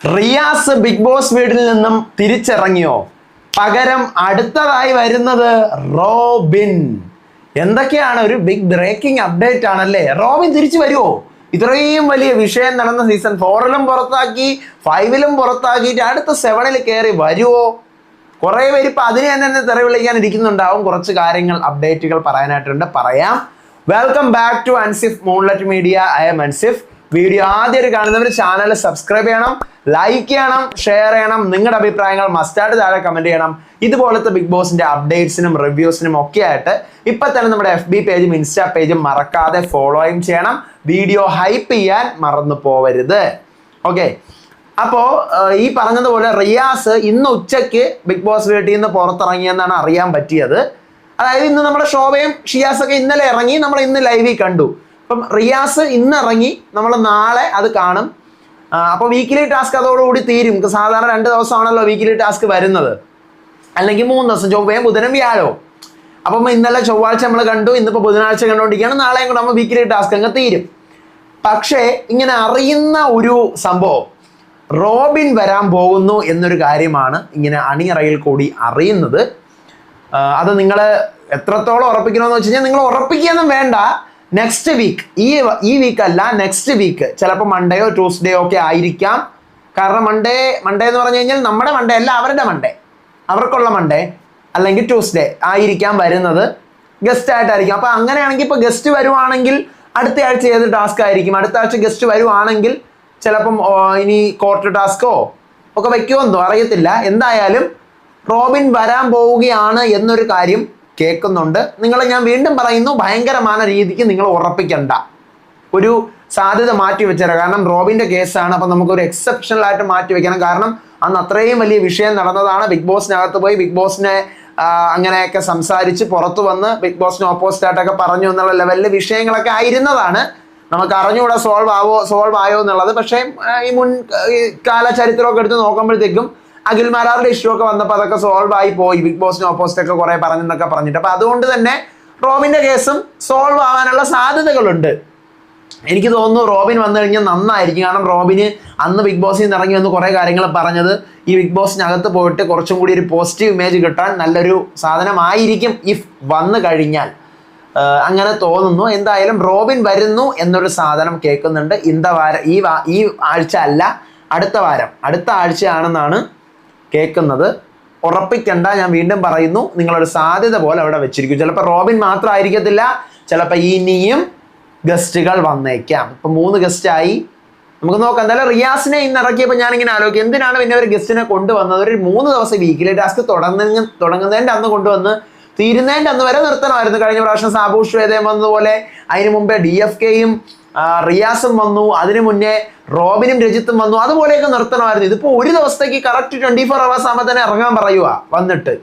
Riyas big boss വീട്ടിൽ നിന്നും തിരിച്ചിറങ്ങിയോ? പകരം അടുത്തതായി വരുന്നത് റോബിൻ. എന്തൊക്കെയാണ് ഒരു ബിഗ് ബ്രേക്കിംഗ് അപ്ഡേറ്റ് ആണല്ലേ? റോബിൻ തിരിച്ചു വരുമോ ഇത്രയും വലിയ വിഷയം നടന്ന സീസൺ ഫോറിലും പുറത്താക്കി ഫൈവിലും പുറത്താക്കിയിട്ട് അടുത്ത സെവനിൽ കയറി വരുമോ കുറേ പേര് ഇപ്പൊ അതിനെ തന്നെ തെറി വിളിക്കാൻ ഇരിക്കുന്നുണ്ടാവും കുറച്ച് കാര്യങ്ങൾ അപ്ഡേറ്റുകൾ പറയാനായിട്ടുണ്ട്. പറയാം. Welcome back to Ansif moonlet media I M Ansif video ആദ്യമായിട്ട് കാണുന്നവർ ചാനൽ സബ്സ്ക്രൈബ് ചെയ്യണം ലൈക്ക് ചെയ്യണം ഷെയർ ചെയ്യണം. നിങ്ങളുടെ അഭിപ്രായങ്ങൾ മസ്റ്റായിട്ട് താഴെ കമന്റ് ചെയ്യണം. ഇതുപോലത്തെ ബിഗ് ബോസിന്റെ അപ്ഡേറ്റ്സിനും റിവ്യൂസിനും ഒക്കെ ആയിട്ട് ഇപ്പൊ തന്നെ നമ്മുടെ എഫ് ബി പേജും ഇൻസ്റ്റാ പേജും മറക്കാതെ ഫോളോയും ചെയ്യണം. വീഡിയോ ഹൈപ്പ് ചെയ്യാൻ മറന്നു പോവരുത്. ഓക്കെ അപ്പോ ഈ പറഞ്ഞതുപോലെ റിയാസ് ഇന്ന് ഉച്ചയ്ക്ക് ബിഗ് ബോസ് വീട്ടിൽ നിന്ന് പുറത്തിറങ്ങിയെന്നാണ് അറിയാൻ പറ്റിയത്. അതായത് ഇന്ന് നമ്മുടെ ശോഭയും ഷിയാസ് ഒക്കെ ഇന്നലെ ഇറങ്ങി നമ്മൾ ഇന്ന് ലൈവിൽ കണ്ടു. അപ്പം റിയാസ് ഇന്ന് ഇറങ്ങി നമ്മൾ നാളെ അത് കാണും. അപ്പോൾ വീക്കിലി ടാസ്ക് അതോടുകൂടി തീരും. സാധാരണ രണ്ട് ദിവസമാണല്ലോ വീക്കിലി ടാസ്ക് വരുന്നത്. അല്ലെങ്കിൽ മൂന്ന് ദിവസം ചൊവ്വയും ബുധനും വ്യാഴവും. അപ്പം ഇന്നലെ ചൊവ്വാഴ്ച നമ്മൾ കണ്ടു ഇന്നിപ്പോൾ ബുധനാഴ്ച കണ്ടുകൊണ്ടിരിക്കുകയാണ് നാളെയും കൂടെ നമ്മൾ വീക്കിലി ടാസ്ക് അങ്ങ് തീരും. പക്ഷേ ഇങ്ങനെ അറിയുന്ന ഒരു സംഭവം റോബിൻ വരാൻ പോകുന്നു എന്നൊരു കാര്യമാണ് ഇങ്ങനെ അണിയറയിൽ കൂടി അറിയുന്നത്. അത് നിങ്ങൾ എത്രത്തോളം ഉറപ്പിക്കണമെന്ന് വെച്ച് കഴിഞ്ഞാൽ നിങ്ങൾ ഉറപ്പിക്കുകയൊന്നും വേണ്ട. നെക്സ്റ്റ് വീക്ക് ഈ ഈ വീക്ക് അല്ല നെക്സ്റ്റ് വീക്ക് ചിലപ്പോൾ മൺഡേയോ ട്യൂസ്ഡേയോ ഒക്കെ ആയിരിക്കാം. കാരണം മൺഡേ മൺഡേ എന്ന് പറഞ്ഞു കഴിഞ്ഞാൽ നമ്മുടെ മൺഡേ അല്ല അവരുടെ മൺഡേ അവർക്കുള്ള മൺഡേ അല്ലെങ്കിൽ ട്യൂസ്ഡേ ആയിരിക്കാം വരുന്നത്. ഗസ്റ്റ് ആയിട്ടായിരിക്കും. അപ്പോൾ അങ്ങനെയാണെങ്കിൽ ഇപ്പൊ ഗസ്റ്റ് വരുവാണെങ്കിൽ അടുത്ത ആഴ്ച ഏത് ടാസ്ക് ആയിരിക്കും? അടുത്ത ആഴ്ച ഗസ്റ്റ് വരുവാണെങ്കിൽ ചിലപ്പം ഇനി കോർട്ട് ടാസ്കോ ഒക്കെ വെക്കുമെന്നോ? അറിയത്തില്ല. എന്തായാലും റോബിൻ വരാൻ പോവുകയാണ് എന്നൊരു കാര്യം കേൾക്കുന്നുണ്ട്. നിങ്ങളെ ഞാൻ വീണ്ടും പറയുന്നു ഭയങ്കരമായ രീതിക്ക് നിങ്ങൾ ഉറപ്പിക്കണ്ട. ഒരു സാധ്യത മാറ്റി വെച്ചേരാം. കാരണം റോബിന്റെ കേസാണ് അപ്പൊ നമുക്കൊരു എക്സെപ്ഷണൽ ആയിട്ട് മാറ്റി വെക്കണം. കാരണം അന്ന് അത്രയും വലിയ വിഷയം നടന്നതാണ്. ബിഗ് ബോസിനകത്ത് പോയി ബിഗ് ബോസിനെ അങ്ങനെയൊക്കെ സംസാരിച്ച് പുറത്തു വന്ന് ബിഗ് ബോസിന് ഓപ്പോസിറ്റ് ആയിട്ടൊക്കെ പറഞ്ഞു എന്നുള്ള ലെവലിൽ വിഷയങ്ങളൊക്കെ ആയിരുന്നതാണ്. നമുക്ക് അറിഞ്ഞുകൂടെ സോൾവ് ആവോ സോൾവ് ആയോ എന്നുള്ളത്. പക്ഷേ ഈ മുൻ കാല ചരിത്രമൊക്കെ എടുത്ത് നോക്കുമ്പോഴത്തേക്കും അഖിൽ മാരാറുടെ ഇഷ്യൂ ഒക്കെ വന്നപ്പോൾ അതൊക്കെ സോൾവ് ആയി പോയി. ബിഗ് ബോസിന് ഓപ്പോസിറ്റ് ഒക്കെ കുറെ പറഞ്ഞെന്നൊക്കെ പറഞ്ഞിട്ട്. അപ്പൊ അതുകൊണ്ട് തന്നെ റോബിന്റെ കേസും സോൾവ് ആവാനുള്ള സാധ്യതകളുണ്ട്. എനിക്ക് തോന്നുന്നു റോബിൻ വന്നു കഴിഞ്ഞാൽ നന്നായിരിക്കും. കാരണം റോബിന് അന്ന് ബിഗ് ബോസിൽ നിന്ന് ഇറങ്ങി വന്ന് കുറേ കാര്യങ്ങൾ പറഞ്ഞത് ഈ ബിഗ് ബോസിനകത്ത് പോയിട്ട് കുറച്ചും കൂടി ഒരു പോസിറ്റീവ് ഇമേജ് കിട്ടാൻ നല്ലൊരു സാധനമായിരിക്കും ഇഫ് വന്നു കഴിഞ്ഞാൽ. അങ്ങനെ തോന്നുന്നു. എന്തായാലും റോബിൻ വരുന്നു എന്നൊരു സാധനം കേൾക്കുന്നുണ്ട്. ഇന്ത വാരം ഈ ഈ ആഴ്ച അല്ല അടുത്ത വാരം. അടുത്ത ആഴ്ചയാണെന്നാണ് കേൾക്കുന്നത്. ഉറപ്പിക്കണ്ട ഞാൻ വീണ്ടും പറയുന്നു നിങ്ങളൊരു സാധ്യത പോലെ അവിടെ വെച്ചിരിക്കും. ചിലപ്പോൾ റോബിൻ മാത്രമായിരിക്കത്തില്ല ചിലപ്പോൾ ഇനിയും ഗസ്റ്റുകൾ വന്നേക്കാം. ഇപ്പം മൂന്ന് ഗസ്റ്റായി നമുക്ക് നോക്കാം എന്തായാലും റിയാസിനെ ഇന്ന് ഇറക്കിയപ്പോൾ ഞാനിങ്ങനെ ആലോചിക്കും എന്തിനാണ് പിന്നെ ഒരു ഗസ്റ്റിനെ കൊണ്ടുവന്നത്? ഒരു മൂന്ന് ദിവസം വീക്കിലെ ടാസ്ക് തുടങ്ങുന്ന തുടങ്ങുന്നതിന്റെ അന്ന് കൊണ്ടുവന്ന് തീരുന്നതിന്റെ അന്ന് വരെ നിർത്തണമായിരുന്നു. കഴിഞ്ഞ പ്രാവശ്യം സാബു ശ്വേതയും വന്നതുപോലെ അതിന് മുമ്പേ ഡി എഫ് കെയും റിയാസും വന്നു. അതിനു മുന്നേ റോബിനും രജിത്തും വന്നു. അതുപോലെയൊക്കെ നിർത്തണമായിരുന്നു. ഇതിപ്പോ ഒരു ദിവസത്തേക്ക് കറക്റ്റ് ട്വന്റി ഫോർ അവേഴ്സ് ആകുമ്പോൾ തന്നെ ഇറങ്ങാൻ പറയുക വന്നിട്ട്.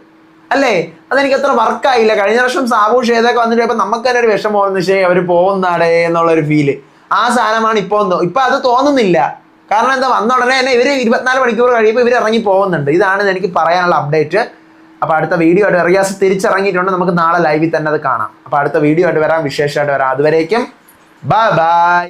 അല്ലേ? അതെനിക്ക് അത്ര വർക്കായില്ല കഴിഞ്ഞ വർഷം സാബൂഷ് ഏതൊക്കെ വന്നിട്ട് ഇപ്പൊ നമുക്ക് തന്നെ ഒരു വിഷമം പോകുന്ന വെച്ചാൽ അവർ പോകുന്നാടേ എന്നുള്ളൊരു ഫീൽ ആ സാധനമാണ് ഇപ്പോൾ ഇപ്പൊ അത് തോന്നുന്നില്ല. കാരണം എന്താ വന്ന ഉടനെ തന്നെ ഇവർ ഇരുപത്തിനാല് മണിക്കൂർ കഴിയുമ്പോൾ ഇവർ ഇറങ്ങി പോകുന്നുണ്ട്. ഇതാണ് എനിക്ക് പറയാനുള്ള അപ്ഡേറ്റ് അപ്പൊ അടുത്ത വീഡിയോ ആയിട്ട് റിയാസ് തിരിച്ചിറങ്ങിയിട്ടുണ്ട്. നമുക്ക് നാളെ ലൈവിൽ തന്നെ അത് കാണാം. അപ്പൊ അടുത്ത വീഡിയോ ആയിട്ട് വരാം. വിശേഷമായിട്ട് വരാം. അതുവരേക്കും ബൈ ബൈ